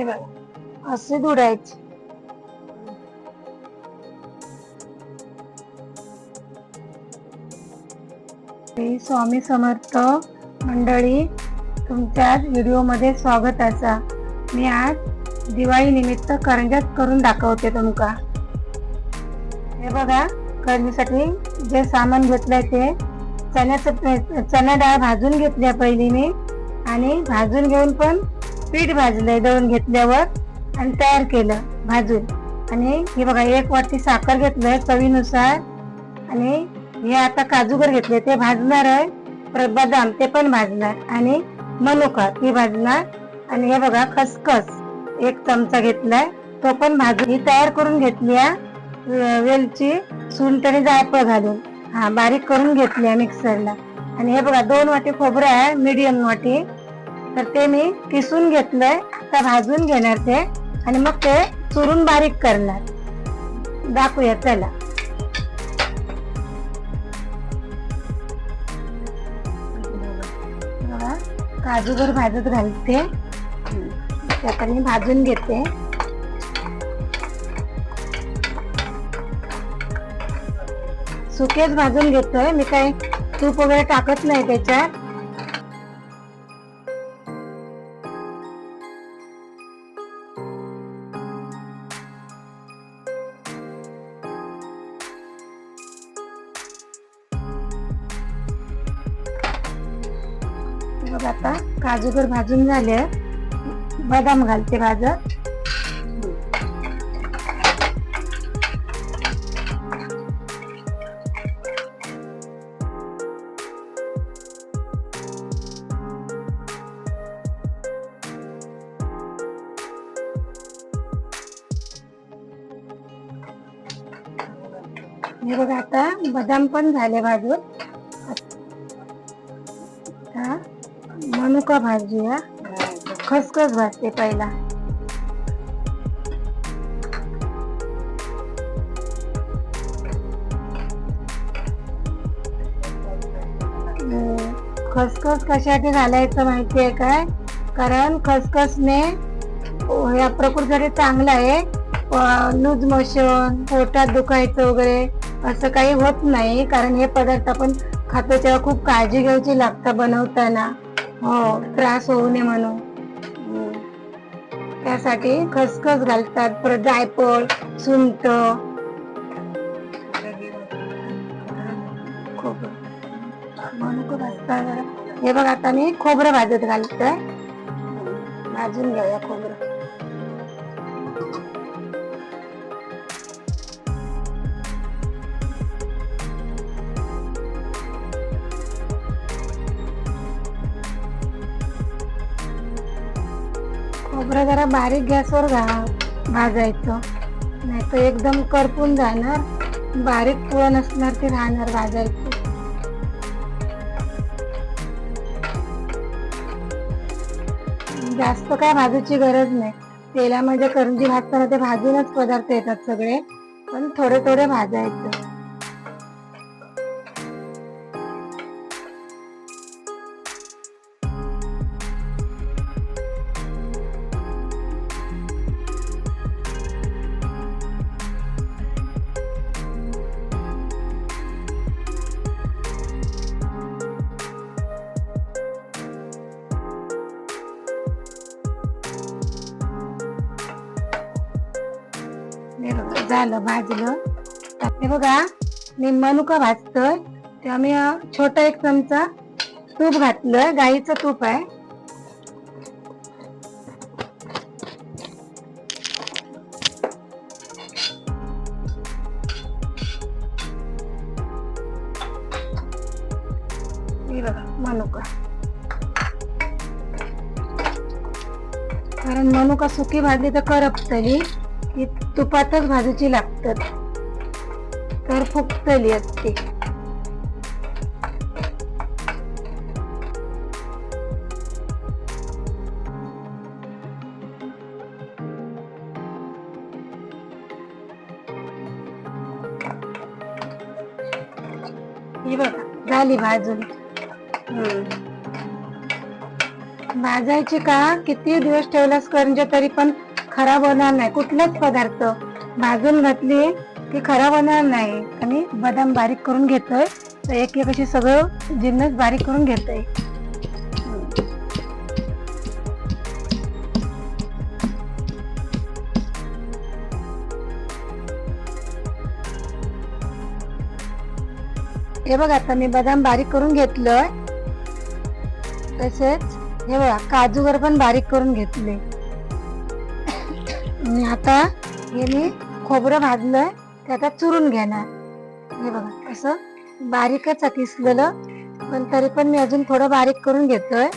हे बघा असे दुरायचे स्वामी समर्थ मंडळी तुमच्या व्हिडिओमध्ये स्वागत असा. मी आज दिवाळी निमित्त करंजात करून दाखवते तुमका. हे बघा करंजीसाठी जे सामान घेतलंय ते चण्याचं चणा डाळ भाजून घेतल्या पहिली मी. आणि भाजून घेऊन पण पीठ भाजलंय दळून घेतल्यावर आणि तयार केलं भाजून. आणि हे बघा एक वाटी साखर घेतलंय चवीनुसार. आणि हे आता काजूगर घेतले ते भाजणार आहे. परत बदाम ते पण भाजणार. आणि मनुका ती भाजणार. आणि हे बघा खसखस एक चमचा घेतलाय. तो पण भाजून ही तयार करून घेतली आहे. वेलची सुंट आणि जायफळ घालून. हा बारीक करून घेतली आहे मिक्सरला आणि हे बघा दोन वाटी खोबरं आहे मीडियम वाटी. तर ते मी किसून घेतलंय आता भाजून घेणार ते आणि मग ते चुरून बारीक करणार. दाखवूया चला काजूभर भाजत घालते. त्यात मी भाजून घेते. सुकेच भाजून घेतोय. मी काही तूप वगैरे टाकत नाही त्याच्यात. बघ आता काजूगर भाजून झाले. बदाम घालते भाजत हे बघा आता बदाम पण झाले भाजून. मनुका भाजूया खसखस भाजते पहिला. खसखस कशासाठी घालायचं माहितीये काय? कारण खसखसने या प्रकृतीसाठी चांगलं आहे. लूज मोशन पोटात दुखायचं वगैरे असं काही होत नाही. कारण हे पदार्थ आपण खातो तेव्हा खूप काळजी घ्यायची लागतं बनवताना. हो त्रास होऊ नये म्हणून. त्यासाठी खसखस घालतात परत जायफळ सुंट खोबरं हे बघ आता मी खोबरं भाजत घालतोय भाजून घेऊया खोबरं. खोबरं जरा बारीक गॅसवर घा भाजायचं. नाही तर एकदम करपून जाणार. बारीक पुरण असणार ते राहणार भाजायचं. जास्त काय भाजूची गरज नाही. तेलामध्ये करंजी भाजताना ते भाजूनच पदार्थ येतात सगळे. पण थोडे थोडे भाजायचं. झालं भाजलं. हे बघा मी मनुका भाजतोय. तेव्हा मी छोटा एक चमचा तूप घातलं. गाईचं तूप आहे. बघा मनुका. कारण मनुका सुकी भाजली तर करपतली तुपातच भाजूची लागतात तर फुगतली असते. झाली भाजून हम्म. भाजायची का? किती दिवस ठेवलास करंजा तरी पण? खराब होणार नाही. कुठलाच पदार्थ भाजून घातली की खराब होणार नाही. आणि बदाम बारीक करून घेतोय. तर एक एक अशी सगळं जिन्नस बारीक करून घेतोय. हे बघ आता मी बदाम बारीक करून घेतलंय. तसेच हे बघा काजूगर पण बारीक करून घेतले. आणि आता हे मी खोबरं भाजलंय ते आता चुरून घेणार. हे बघा असं बारीकच आहे किसलेलं पण तरी पण मी अजून थोडं बारीक करून घेतोय.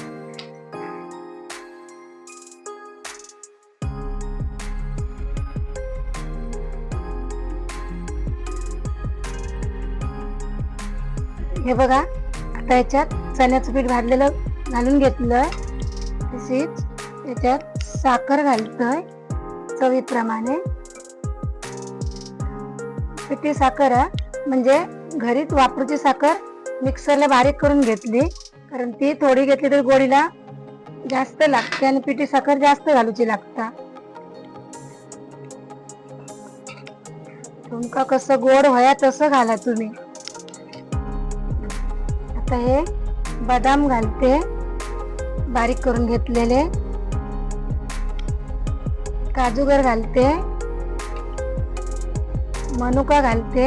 हे बघा आता याच्यात चण्याचं पीठ भाजलेलं घालून घेतलंय तसेच याच्यात साखर घालतोय. चवीप्रमाणे पिठी साखर म्हणजे घरीच वापरूची साखर मिक्सरला बारीक करून घेतली. कारण ती थोडी घेतली तर गोडीला जास्त लागते आणि पिठी साखर जास्त घालूची लागता. तुमका कसं गोड व्हाया तसं घाला तुम्ही. आता हे बदाम घालते. बारीक करून घेतलेले. काजूगर घालते. मनुका घालते.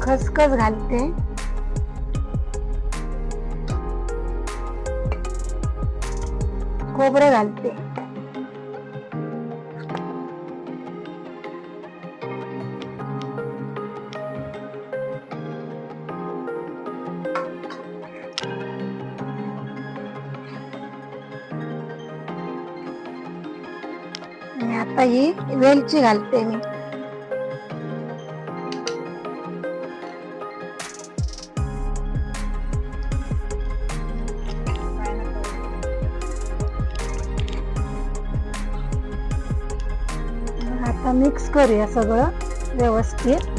खसखस घालते. खोबरं घालते. आता ही वेलची घालते मी. आता मिक्स करूया सगळं व्यवस्थित.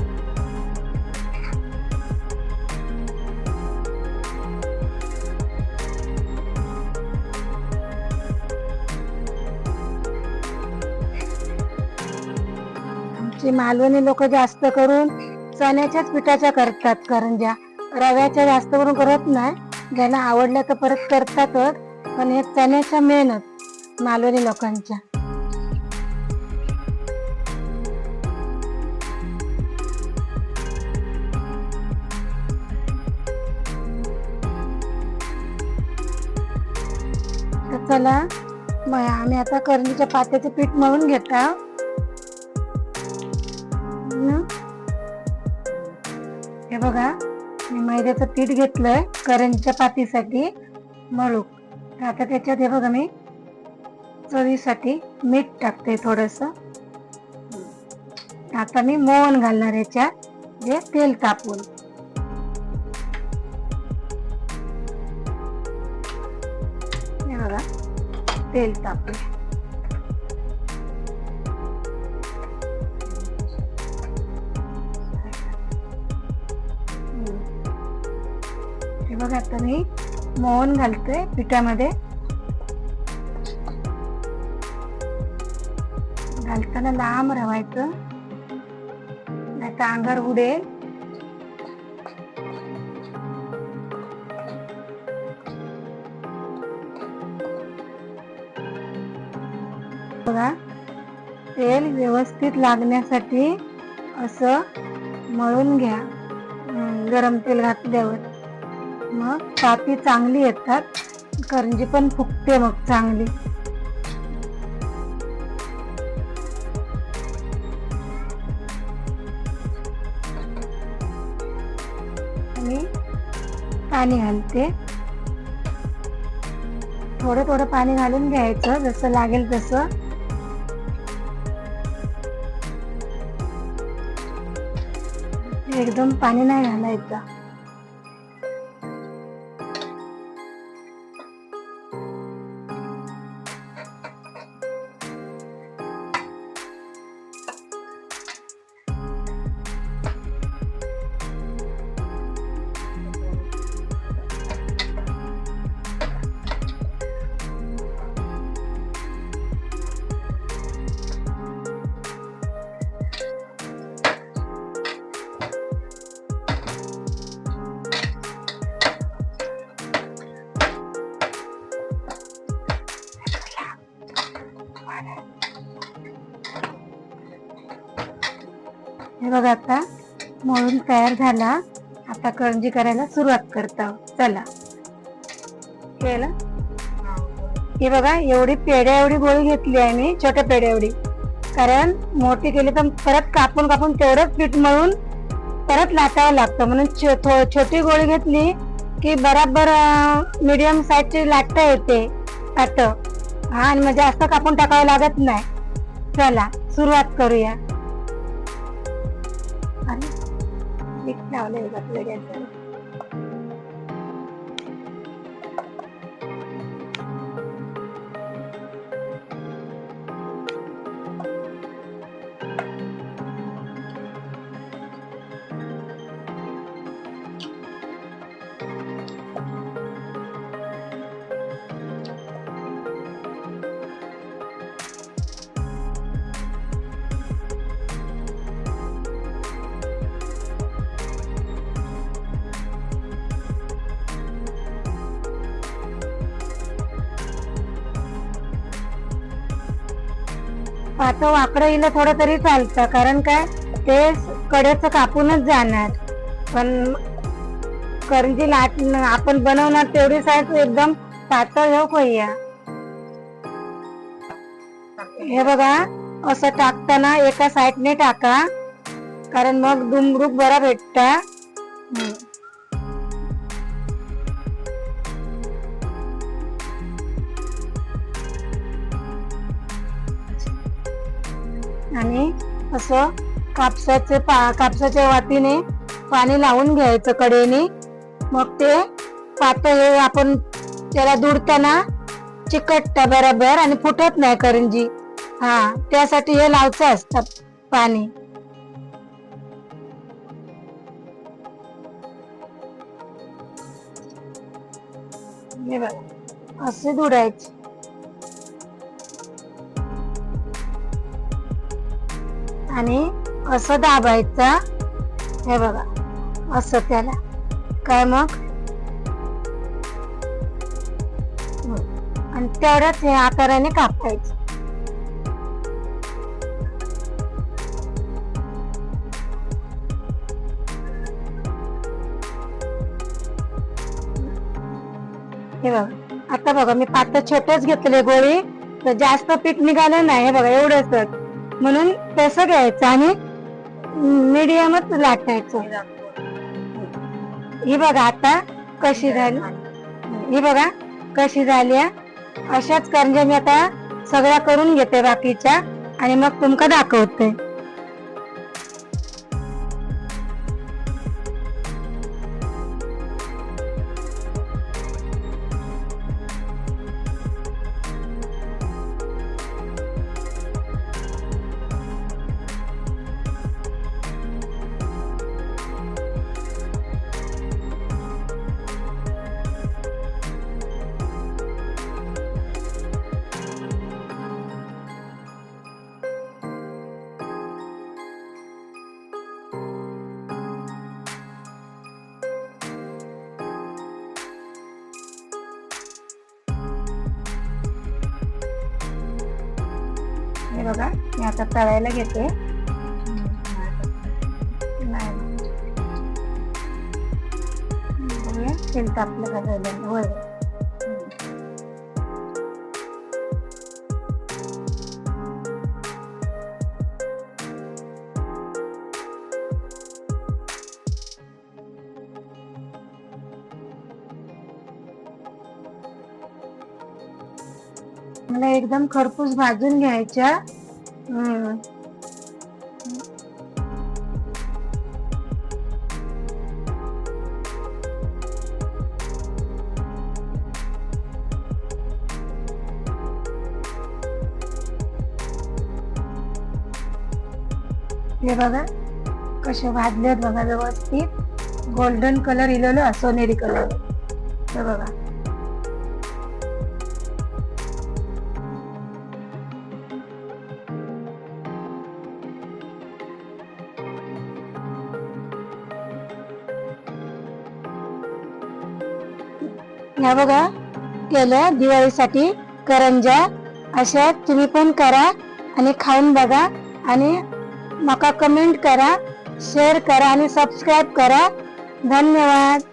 आमची मालवणी लोक जास्त करून चण्याच्याच पिठाच्या करतात करंज्या रव्याच्या जास्त करून करत नाही. ज्यांना आवडल्या तर परत करतातच पण हे चण्याच्या मेहनत मालवणी लोकांच्या. चला मग आम्ही आता करंजीच्या पात्याचे पीठ मळून घेता हे बघा मी मैद्याचं पीठ घेतलंय करंच्या पातीसाठी मळू आता त्याच्यात हे बघा मी चवीसाठी मीठ टाकते थोडस. आता मी मोहन घालणार याच्यात जे तेल तापून हे बघा तेल तापले हे मी मोहन घालतोय पिठामध्ये. घालताना लांब रवायचं. नाही तर अंगार उडेल. बघा तेल व्यवस्थित लागण्यासाठी असं मळून घ्या. गरम तेल घातल्यावर. मग चांगली येतात. करंजी पण फुगते मग चांगली. पाणी घालते. थोडं थोडं पाणी घालून घ्यायचं जसं लागेल तसं. एकदम पाणी नाही घालायचं. बघा आता. मळून तयार झाला. आता करंजी करायला सुरुवात करता. चला. केलं? ही बघा एवढी पेढ्या एवढी गोळी घेतली आहे मी छोट्या पेढ्या एवढी. कारण मोठी केली तर परत कापून कापून तेवढंच पीठ मळून परत लाटावं लागतं. म्हणून छो- छोटी गोळी घेतली की बराबर मीडियम साईजची लाटता येते. पात हा आणि म्हणजे जास्त कापून टाकावं लागत नाही. चला सुरुवात करूया. आणि मीठ लावलंय बघा आपल्या पातं वाकडं येईल थोडं तरी चालतं. कारण काय? ते कडेचं कापूनच जाणार. पण करंजी लाट आपण बनवणार तेवढी साईज एकदम पातळ हो कोया हे बघा असं टाकताना एका साईडने टाका. कारण मग दुमरूक बरा भेटता. आणि असं कापसाचे पा कापसाच्या वातीने पाणी लावून घ्यायचं कडेने. मग ते पातळ हे आपण त्याला दुडताना चिकटतं बरोबर आणि फुटत नाही करंजी. हा त्यासाठी हे लावचं असतात पाणी. हे बघा असे दुडायचे. आणि असं दाबायचं. हे बघा असं त्याला. काय मग? आणि तेवढ्याच हे आकाराने कापायचं. हे बघा आता बघा मी पातळ छोटच घेतले गोळी तर जास्त पीठ निघालं नाही. हे बघा एवढंच. म्हणून तसं घ्यायचं आणि मीडियमच लाटायचं. ही बघा आता कशी झाली. ही बघा कशी झाली आहे. अशाच करंज्या मी आता सगळ्या करून घेते बाकीच्या आणि मग तुमका दाखवते. हे बघा मी आता तळायला घेते. नाही. बघूया, तेल तापलं का झालं? होय. मला एकदम खरपूस भाजून घ्यायच्या. हे बघा कसे भाजलेत बघा व्यवस्थित. गोल्डन कलर इलेलो सोनेरी कलर हे बघा. ह्या बघा. केलं दिवाळीसाठी करंजा अशा तुम्ही पण करा आणि खाऊन बघा. आणि मका कमेंट करा शेअर करा आणि सबस्क्राईब करा. धन्यवाद.